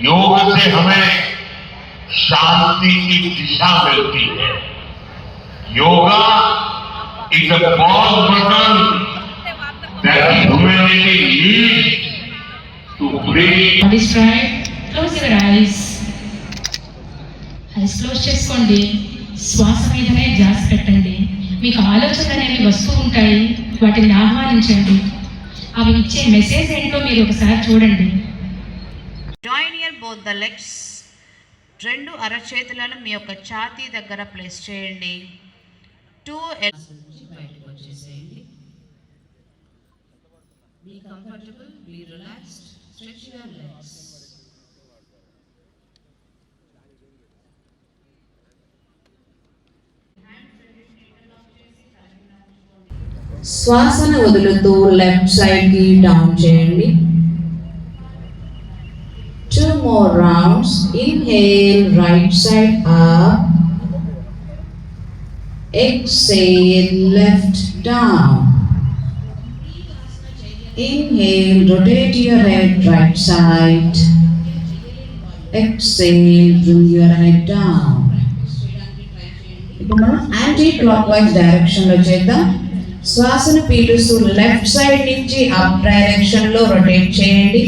योग से हमें शांति की दिशा मिलती है yoga is pause button that humanity needs to breathe close your eyes eyes close చేసుకోండి. శ్వాస మీదనే ధ్యాస పెట్టండి. మీకు ఆలోచనలు అనేవి వస్తూ ఉంటాయి. వాటిని ఆహ్వానించండి. అవి ఇచ్చే మెసేజ్ ఏంటో మీరు ఒకసారి చూడండి. Join your both the legs రెండు అరచేతులను మీ యొక్క ఛాతీ దగ్గర ప్లేస్ చేయండి. Two L Be comfortable, be relaxed, stretch your legs. శ్వాసను వదులుతూ లెఫ్ట్ సైడ్కి డౌన్ చేయండి. Two more rounds inhale right side up exhale left down inhale rotate your head right side exhale bring your head down ఇప్పుడు మనం anticlockwise డైరెక్షన్లో చేద్దాం. శ్వాసను పీలుస్తూ లెఫ్ట్ సైడ్ నుంచి అప్ డైరెక్షన్లో రొటేట్ చేయండి.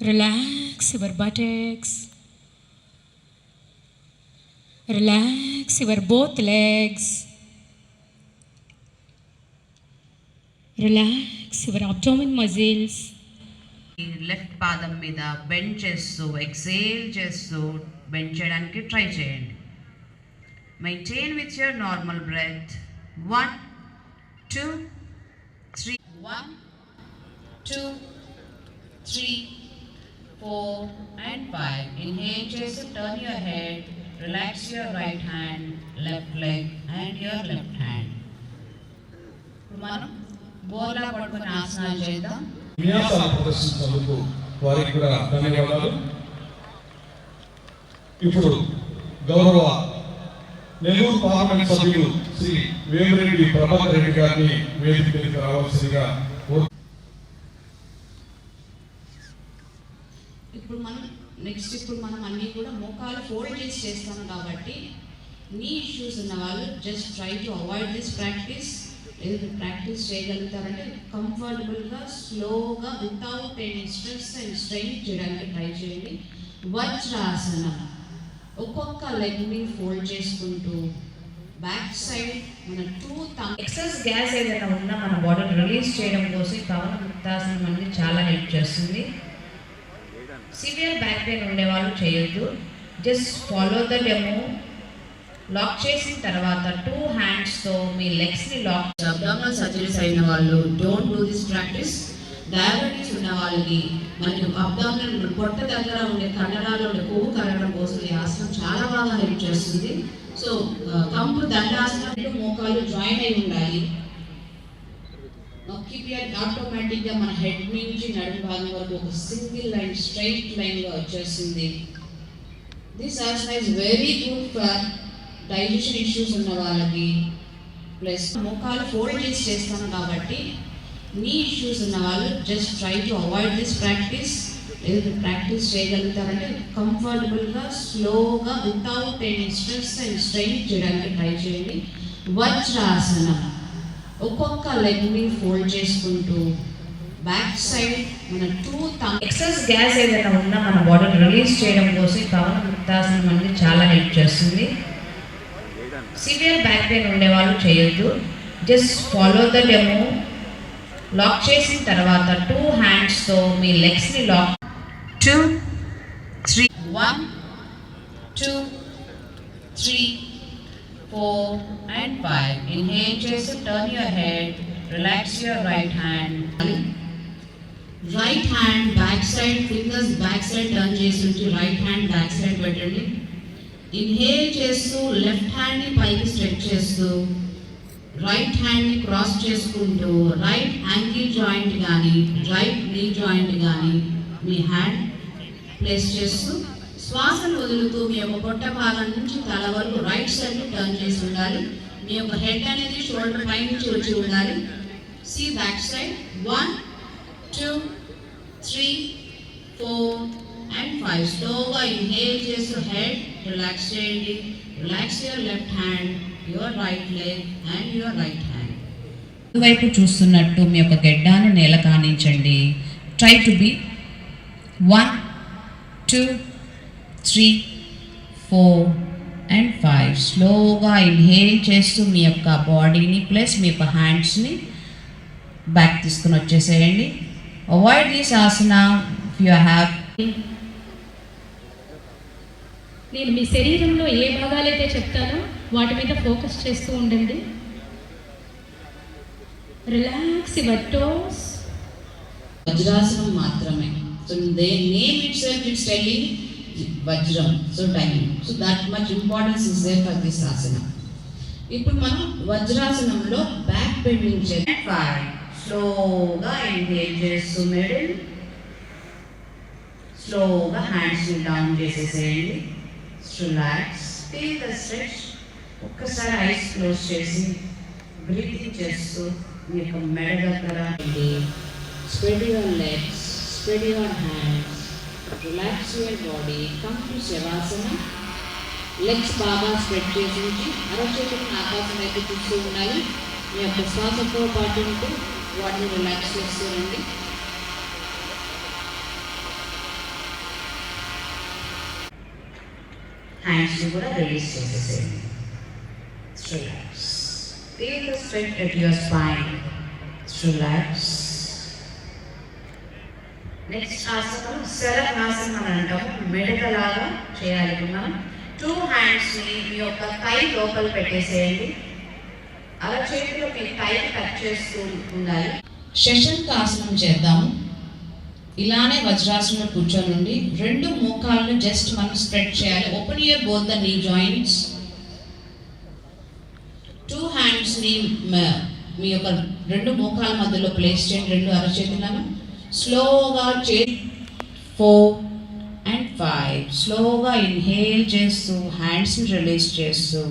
Relax your buttocks relax your both legs relax your abdomen muscles left పాదం మీద బెండ్ చేస్తూ ఎక్సేల్ చేస్తూ బెండ్ చేయడానికి ట్రై చేయండి. Maintain with your normal breath one two three one two three four and five inhale చేసి turn your head relax your right hand left leg and your left hand మనం బోర్లా పడుకుని ఆసనాలు చేద్దాం. విన్యాసాలు ప్రదర్శించినందుకు వారికి కూడా ధన్యవాదాలు. ఇప్పుడు గౌరవ నెల్లూరు పార్లమెంట్ సభ్యులు శ్రీ వేమిరెడ్డి ప్రభాకర్ రెడ్డి గారిని వేదిక మీదకి రావాల్సిందిగా ఇప్పుడు మనం నెక్స్ట్ ఇప్పుడు మనం అన్ని కూడా మోకాలు ఫోల్డ్ చేసి చేస్తాం కాబట్టి నీ ఇష్యూస్ ఉన్న వాళ్ళు just try to avoid this practice లేదు ప్రాక్టీస్ చేయగలుగుతారంటే కంఫర్టబుల్గా స్లోగా without any stress and strain చేయడానికి ట్రై చేయండి. వజ్రాసనం. ఒక్కొక్క లెగ్ని ఫోల్డ్ చేసుకుంటూ బ్యాక్ సైడ్ మన టూ థమ్ ఎక్సెస్ గ్యాస్ ఏదైనా ఉన్నా మన బాడీని రిలీజ్ చేయడం కోసం పవన ముక్తాసనం అనేది చాలా హెల్ప్ చేస్తుంది. సివియర్ బ్యాక్ పెయిన్ ఉండేవాళ్ళు చేయొద్దు. Just follow the demo. Lock చేసిన తర్వాత టూ హ్యాండ్స్తో మీ లెగ్స్ని లాక్ అబ్డామినల్ సర్జరీస్ అయిన వాళ్ళు don't do this practice diabetes ఉన్న వాళ్ళకి మరియు అబ్డామినల్ పొట్ట దగ్గర ఉండే కండరాలు ఉండే కొవ్వు కరగడం కోసం ఈ ఆసనం చాలా బాగా హెల్ప్ చేస్తుంది. సో కంపు దండాసనం మోకాలు జాయిన్ అయి ఉండాలి. నొక్కిపియర్ ఆటోమేటిక్గా మన హెడ్ నుంచి నడుము భాగం వరకు ఒక సింగిల్ లైన్ స్ట్రైట్ లైన్గా వచ్చేసింది వచ్చేస్తుంది. This asana is very good for digestion issues ఉన్న వాళ్ళకి. ప్లస్ మోకాలు ఫోల్డ్ చేసి చేస్తాను కాబట్టి నీ ఇష్యూస్ ఉన్న వాళ్ళు just try to avoid this practice లేదు ప్రాక్టీస్ చేయగలుగుతారంటే కంఫర్టబుల్గా స్లోగా without any stress and strain చేయడానికి ట్రై చేయండి. వజ్రాసనం. ఒక్కొక్క లెగ్ని ఫోల్డ్ చేసుకుంటూ బ్యాక్ సైడ్ మన టూ థమ్ ఎక్సెస్ గ్యాస్ ఏదైనా ఉన్నా మన బాడీని రిలీజ్ చేయడం కోసం పవన ముక్తాసనం అనేది చాలా హెల్ప్ చేస్తుంది. సివియర్ బ్యాక్ పెయిన్ ఉండేవాళ్ళు చేయొద్దు. Just follow the demo lock చేసిన తర్వాత టూ హ్యాండ్స్తో మీ లెగ్స్ని lock two three one two three four, and five. Inhale, చేసి turn your head, relax your right hand. Right hand back side fingers back side turn చేసి ఉంచి right hand back side పెట్టండి inhale చేస్తూ left హ్యాండ్ని పైకి stretch చేస్తూ right హ్యాండ్ని cross చేసుకుంటూ రైట్ యాంకిల్ జాయింట్ కానీ రైట్ నీ జాయింట్ కానీ మీ హ్యాండ్ ప్లేస్ చేస్తూ శ్వాసను వదులుతూ మీ యొక్క పొట్ట భాగం నుంచి తల వరకు రైట్ సైడ్ టర్న్ చేసి ఉండాలి. మీ యొక్క హెడ్ అనేది షోల్డర్ పై నుంచి వచ్చి ఉండాలి. See back side. One two three four and five. స్లోగా ఇన్హేల్ చేస్తూ హెడ్ రిలాక్స్ చేయండి. Relax your left hand. Your right leg and your right hand వైపు చూస్తున్నట్టు మీ యొక్క గెడ్డాన్ని నేల కానించండి. Try to be one two three four and five స్లోగా ఇన్హేల్ చేస్తూ మీ యొక్క బాడీని ప్లస్ మీ యొక్క హ్యాండ్స్ని బ్యాక్ తీసుకుని వచ్చేసేయండి. Avoid this asana you have నేను మీ శరీరంలో ఏ భాగాలైతే చెప్తానో వాటి మీద ఫోకస్ చేస్తూ ఉండండి. రిలాక్స్ యువర్ టోస్ వజ్రాసనం మాత్రమే. So they name itself it's telling వజ్రం. So time so that much importance is there for this asana ఇప్పుడు మనం వజ్రాసనంలో బ్యాక్ బెండింగ్ చేయాలి స్లోగా ఇన్హేల్ చేస్తూ మిడిల్ స్లోగా హ్యాండ్స్ డౌన్ చేసేసేయండి. రిలాక్స్ ఫీల్ ద స్ట్రెచ్ ఒక్కసారి ఐస్ క్లోజ్ చేసి బ్రీతింగ్ చేస్తూ మీ యొక్క మెడ దగ్గర Spread your legs spread your hands relax your body come to shavasana. Legs బాగా స్ప్రెడ్ చేసి ఉంచి అరచేతులను ఆకాశం అయితే చూస్తూ ఉండాలి. మీ యొక్క శ్వాసతో పాటు ఉంటూ వాటిని రిలాక్స్ చేస్తూ ఉండండి. హ్యాండ్స్ని కూడా రిలీజ్ చేసేసేయండి. Relax feel the stretch your spine. Spine next ఆసనం శరణాసనం అని అంటాము మెడకలాగా చేయాలి మనం టూ హ్యాండ్స్ని మీ యొక్క కై లోపల పెట్టేసేయండి. అరచేతిలో మీ కై టచ్ చేస్తూ ఉండాలి. శశంక ఆసనం చేద్దాము ఇలానే వజ్రాసనంలో కూర్చొని ఉండి రెండు మోకాళ్ళు జస్ట్ మనం స్ప్రెడ్ చేయాలి. Open your both the knee joints హ్యాండ్స్ని మీ యొక్క రెండు మోకాల మధ్యలో ప్లేస్ చేయండి రెండు అరచేతులను స్లోగా చే ఫోర్ అండ్ ఫైవ్ స్లోగా ఇన్హేల్ చేస్తూ హ్యాండ్స్ని రిలీజ్ చేస్తూ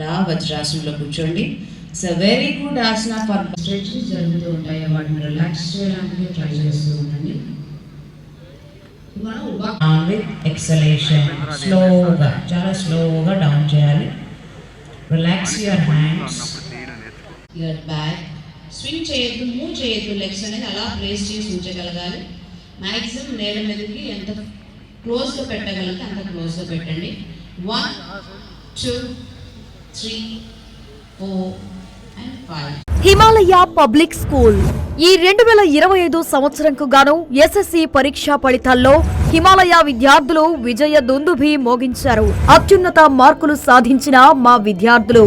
లా వజ్రాసనంలో కూర్చోండి. It's a very good asana for stretches జరుగుతూ ఉంటాయి. వాటిని రిలాక్స్ చేయడానికి ట్రై చేస్తూ ఉండండి. విత్ ఎక్సలేషన్ స్లోగా చాలా స్లోగా డౌన్ చేయాలి. Relax your hands your back swing చేయొద్దు మూవ్ చేయొద్దు లెగ్స్ అనేది అలా ప్లేస్ చేసి ఉంచగలగాలి. మ్యాక్సిమం నేల మీదకి ఎంత క్లోజ్లో పెట్టగలిగితే అంత క్లోజ్లో పెట్టండి. One two three four and five Himalaya public school. ఈ రెండు వేల ఇరవై ఐదు సంవత్సరంకు గాను ఎస్ఎస్సి పరీక్షా ఫలితాల్లో హిమాలయ విద్యార్థులు విజయ దుందుభి మోగించారు. అత్యున్నత మార్కులు సాధించిన మా విద్యార్థులు.